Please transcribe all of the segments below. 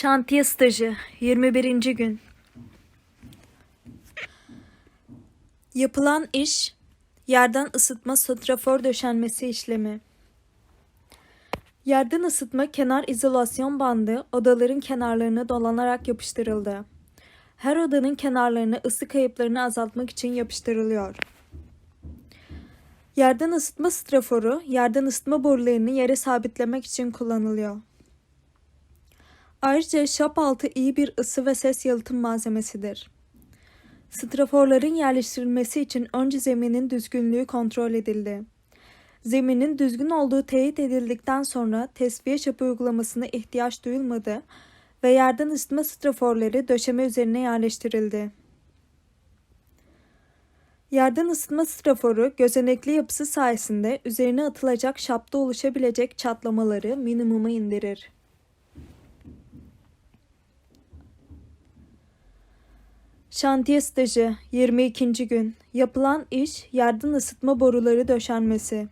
Şantiye stajı 21. gün. Yapılan iş yerden ısıtma strafor döşenmesi işlemi. Yerden ısıtma kenar izolasyon bandı odaların kenarlarına dolanarak yapıştırıldı. Her odanın kenarlarına ısı kayıplarını azaltmak için yapıştırılıyor. Yerden ısıtma straforu yerden ısıtma borularını yere sabitlemek için kullanılıyor. Ayrıca şap altı iyi bir ısı ve ses yalıtım malzemesidir. Straforların yerleştirilmesi için önce zeminin düzgünlüğü kontrol edildi. Zeminin düzgün olduğu teyit edildikten sonra tesviye çapı uygulamasına ihtiyaç duyulmadı ve yerden ısıtma straforları döşeme üzerine yerleştirildi. Yerden ısıtma straforu gözenekli yapısı sayesinde üzerine atılacak şapta oluşabilecek çatlamaları minimuma indirir. Şantiye stajı 22. gün. Yapılan iş yerden ısıtma boruları döşenmesi.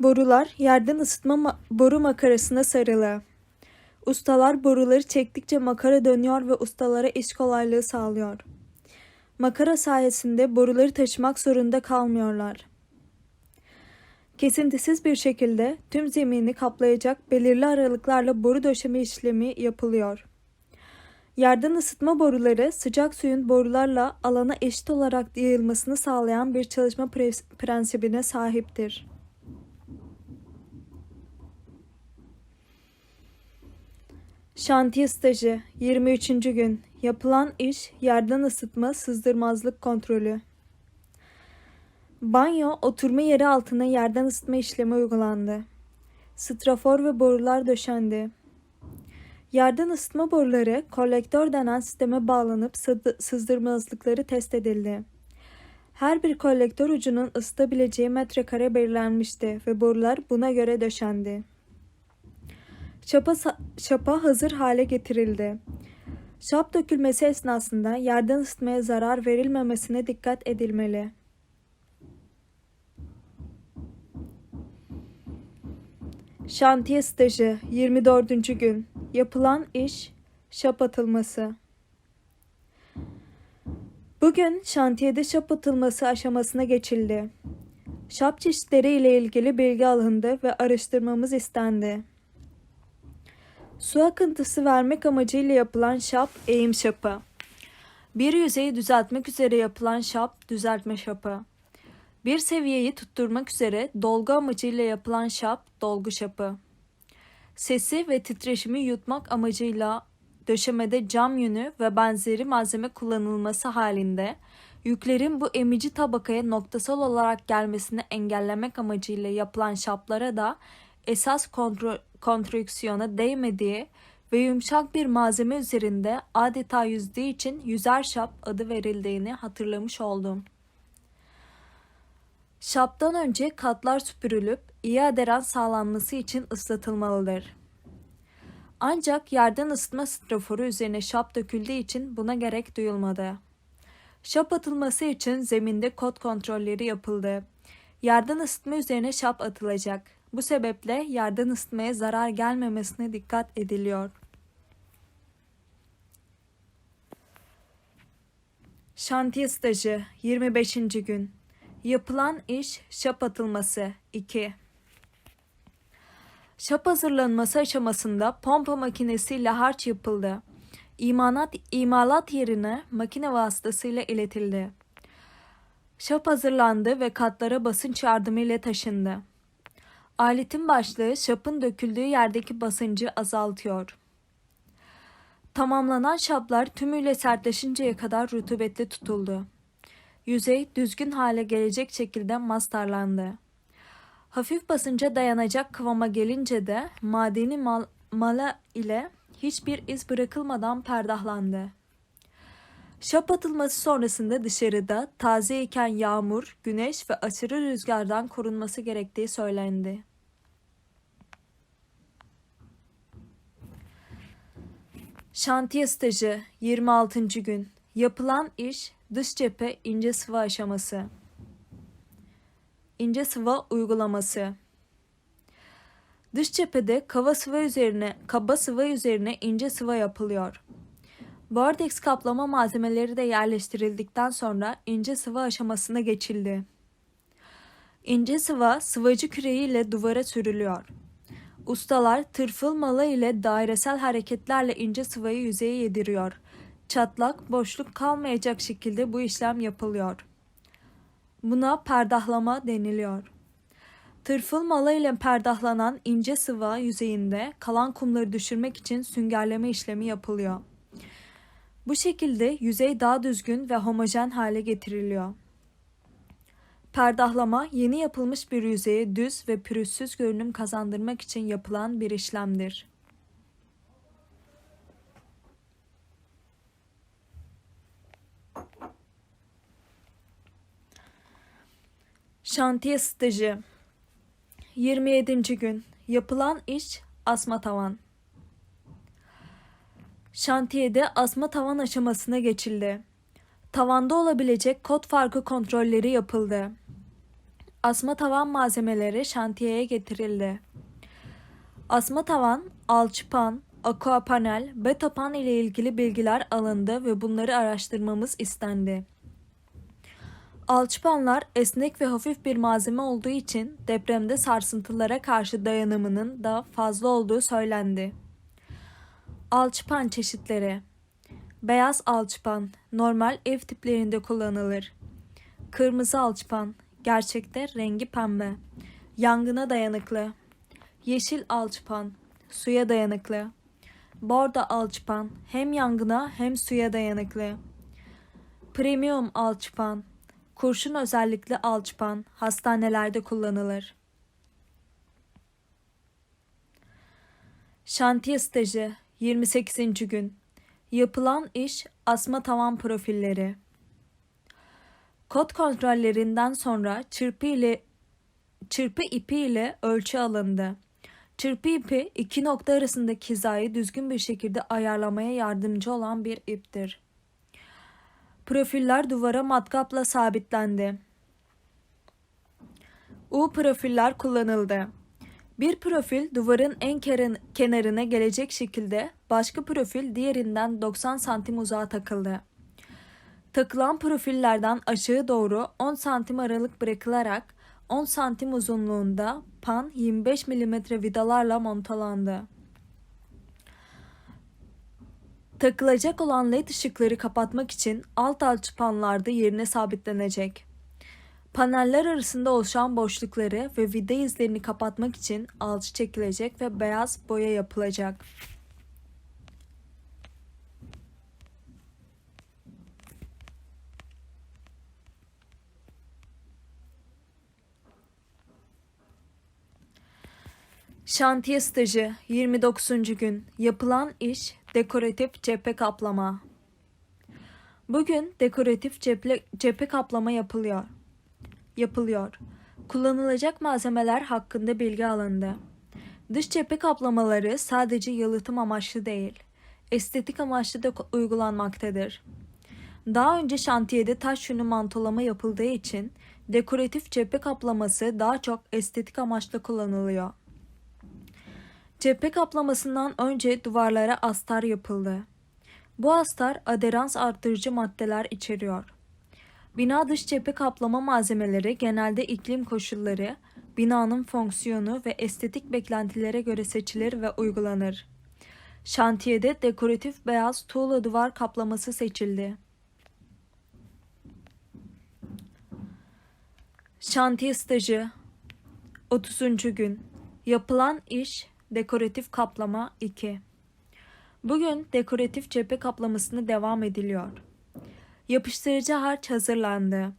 Borular yerden ısıtma ma- boru makarasına sarılı. Ustalar boruları çektikçe makara dönüyor ve ustalara iş kolaylığı sağlıyor. Makara sayesinde boruları taşımak zorunda kalmıyorlar. Kesintisiz bir şekilde tüm zemini kaplayacak belirli aralıklarla boru döşeme işlemi yapılıyor. Yerden ısıtma boruları sıcak suyun borularla alana eşit olarak yayılmasını sağlayan bir çalışma prensibine sahiptir. Şantiye stajı 23. gün. Yapılan iş yerden ısıtma sızdırmazlık kontrolü. Banyo oturma yeri altına yerden ısıtma işlemi uygulandı. Strafor ve borular döşendi. Yerden ısıtma boruları kolektör denen sisteme bağlanıp sızdırmazlıkları test edildi. Her bir kolektör ucunun ısıtabileceği metrekare belirlenmişti ve borular buna göre döşendi. Şapa, sa- şapa hazır hale getirildi. Şap dökülmesi esnasında yerden ısıtmaya zarar verilmemesine dikkat edilmeli. Şantiye stajı 24. gün. Yapılan iş şap atılması. Bugün şantiyede şap atılması aşamasına geçildi. Şap çeşitleri ile ilgili bilgi alındı ve araştırmamız istendi. Su akıntısı vermek amacıyla yapılan şap eğim şapı. Bir yüzeyi düzeltmek üzere yapılan şap düzeltme şapı. Bir seviyeyi tutturmak üzere dolgu amacıyla yapılan şap dolgu şapı. Sesi ve titreşimi yutmak amacıyla döşemede cam yünü ve benzeri malzeme kullanılması halinde yüklerin bu emici tabakaya noktasal olarak gelmesini engellemek amacıyla yapılan şaplara da esas kontro- konstrüksiyona değmediği ve yumuşak bir malzeme üzerinde adeta yüzdüğü için yüzer şap adı verildiğini hatırlamış oldum. Şaptan önce katlar süpürülüp iyi aderans sağlanması için ıslatılmalıdır. Ancak yerden ısıtma straforu üzerine şap döküldüğü için buna gerek duyulmadı. Şap atılması için zeminde kod kontrolleri yapıldı. Yerden ısıtma üzerine şap atılacak. Bu sebeple yerden ısıtmaya zarar gelmemesine dikkat ediliyor. Şantiye stajı 25. gün. Yapılan iş şap atılması 2. Şap hazırlanması aşamasında pompa makinesiyle harç yapıldı. İmanat, imalat yerine makine vasıtasıyla iletildi. Şap hazırlandı ve katlara basınç yardımıyla taşındı. Aletin başlığı şapın döküldüğü yerdeki basıncı azaltıyor. Tamamlanan şaplar tümüyle sertleşinceye kadar rutubetli tutuldu. Yüzey düzgün hale gelecek şekilde mastarlandı. Hafif basınca dayanacak kıvama gelince de madeni mal, mala ile hiçbir iz bırakılmadan perdahlandı. Şap atılması sonrasında dışarıda taze iken yağmur, güneş ve aşırı rüzgardan korunması gerektiği söylendi. Şantiye stajı 26. gün. Yapılan iş dış cephe ince sıva aşaması. İnce sıva uygulaması. Dış cephede kaba sıva üzerine, kaba sıva üzerine ince sıva yapılıyor. Vortex kaplama malzemeleri de yerleştirildikten sonra ince sıva aşamasına geçildi. İnce sıva sıvacı küreği ile duvara sürülüyor. Ustalar tırfıl mala ile dairesel hareketlerle ince sıvayı yüzeye yediriyor. Çatlak, boşluk kalmayacak şekilde bu işlem yapılıyor. Buna perdahlama deniliyor. Tırfıl mala ile perdahlanan ince sıva yüzeyinde kalan kumları düşürmek için süngerleme işlemi yapılıyor. Bu şekilde yüzey daha düzgün ve homojen hale getiriliyor. Perdahlama yeni yapılmış bir yüzeye düz ve pürüzsüz görünüm kazandırmak için yapılan bir işlemdir. Şantiye stajı 27. gün yapılan iş asma tavan. Şantiyede asma tavan aşamasına geçildi. Tavanda olabilecek kod farkı kontrolleri yapıldı. Asma tavan malzemeleri şantiyeye getirildi. Asma tavan, alçıpan, aqua panel, beta pan ile ilgili bilgiler alındı ve bunları araştırmamız istendi. Alçıpanlar esnek ve hafif bir malzeme olduğu için depremde sarsıntılara karşı dayanımının da fazla olduğu söylendi. Alçıpan çeşitleri Beyaz alçıpan normal ev tiplerinde kullanılır. Kırmızı alçıpan gerçekte rengi pembe. Yangına dayanıklı. Yeşil alçıpan suya dayanıklı. Bordo alçıpan hem yangına hem suya dayanıklı. Premium alçıpan kurşun özellikli alçıpan hastanelerde kullanılır. Şantiye stajı 28. gün. Yapılan iş asma tavan profilleri. Kod kontrollerinden sonra çırpı ile çırpı ipi ile ölçü alındı. Çırpı ipi iki nokta arasındaki hizayı düzgün bir şekilde ayarlamaya yardımcı olan bir iptir. Profiller duvara matkapla sabitlendi. U profiller kullanıldı. Bir profil duvarın en kenarına gelecek şekilde başka profil diğerinden 90 santim uzağa takıldı. Takılan profillerden aşağı doğru 10 santim aralık bırakılarak 10 santim uzunluğunda pan 25 mm vidalarla montalandı. Takılacak olan led ışıkları kapatmak için alt alçıpanlarda yerine sabitlenecek. Paneller arasında oluşan boşlukları ve vida izlerini kapatmak için alçı çekilecek ve beyaz boya yapılacak. Şantiye stajı 29. gün yapılan iş dekoratif cephe kaplama. Bugün dekoratif cephe, cephe kaplama yapılıyor yapılıyor. Kullanılacak malzemeler hakkında bilgi alındı. Dış cephe kaplamaları sadece yalıtım amaçlı değil, estetik amaçlı da uygulanmaktadır. Daha önce şantiyede taş yünü mantolama yapıldığı için dekoratif cephe kaplaması daha çok estetik amaçla kullanılıyor. Cephe kaplamasından önce duvarlara astar yapıldı. Bu astar aderans arttırıcı maddeler içeriyor. Bina dış cephe kaplama malzemeleri genelde iklim koşulları, binanın fonksiyonu ve estetik beklentilere göre seçilir ve uygulanır. Şantiyede dekoratif beyaz tuğla duvar kaplaması seçildi. Şantiye stajı 30. gün Yapılan iş dekoratif kaplama 2 Bugün dekoratif cephe kaplamasını devam ediliyor. Yapıştırıcı harç hazırlandı.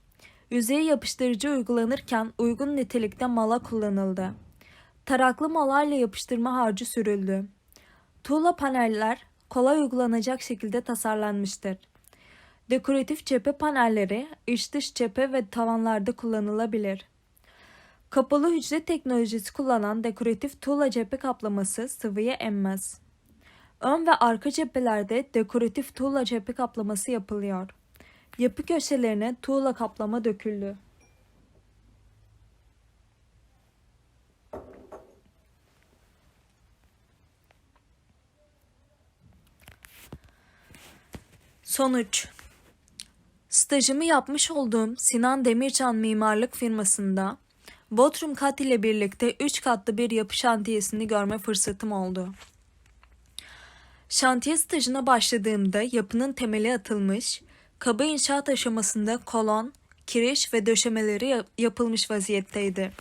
Yüzeye yapıştırıcı uygulanırken uygun nitelikte mala kullanıldı. Taraklı malarla yapıştırma harcı sürüldü. Tuğla paneller kolay uygulanacak şekilde tasarlanmıştır. Dekoratif cephe panelleri iç dış cephe ve tavanlarda kullanılabilir. Kapalı hücre teknolojisi kullanan dekoratif tuğla cephe kaplaması sıvıya emmez. Ön ve arka cephelerde dekoratif tuğla cephe kaplaması yapılıyor. Yapı köşelerine tuğla kaplama döküldü. Sonuç Stajımı yapmış olduğum Sinan Demircan Mimarlık firmasında Bodrum kat ile birlikte 3 katlı bir yapı şantiyesini görme fırsatım oldu. Şantiye stajına başladığımda yapının temeli atılmış, kaba inşaat aşamasında kolon, kiriş ve döşemeleri yap- yapılmış vaziyetteydi.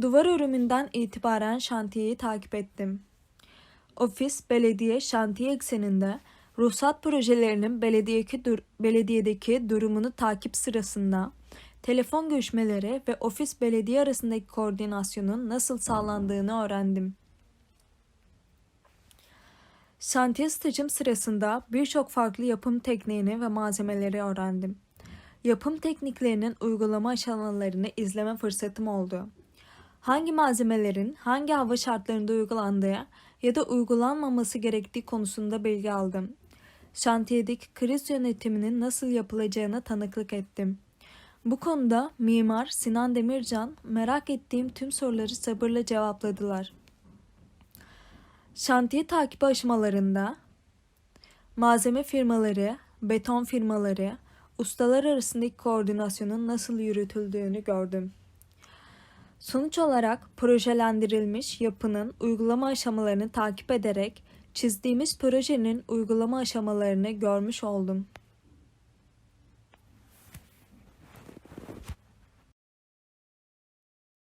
Duvar örümünden itibaren şantiyeyi takip ettim. Ofis, belediye, şantiye ekseninde ruhsat projelerinin belediyedeki, dur- belediyedeki durumunu takip sırasında telefon görüşmeleri ve ofis belediye arasındaki koordinasyonun nasıl sağlandığını öğrendim. Şantiye stajım sırasında birçok farklı yapım tekniğini ve malzemeleri öğrendim. Yapım tekniklerinin uygulama aşamalarını izleme fırsatım oldu. Hangi malzemelerin hangi hava şartlarında uygulandığı ya da uygulanmaması gerektiği konusunda bilgi aldım. Şantiyedeki kriz yönetiminin nasıl yapılacağına tanıklık ettim. Bu konuda mimar Sinan Demircan merak ettiğim tüm soruları sabırla cevapladılar. Şantiye takibi aşamalarında malzeme firmaları, beton firmaları, ustalar arasındaki koordinasyonun nasıl yürütüldüğünü gördüm. Sonuç olarak projelendirilmiş yapının uygulama aşamalarını takip ederek çizdiğimiz projenin uygulama aşamalarını görmüş oldum.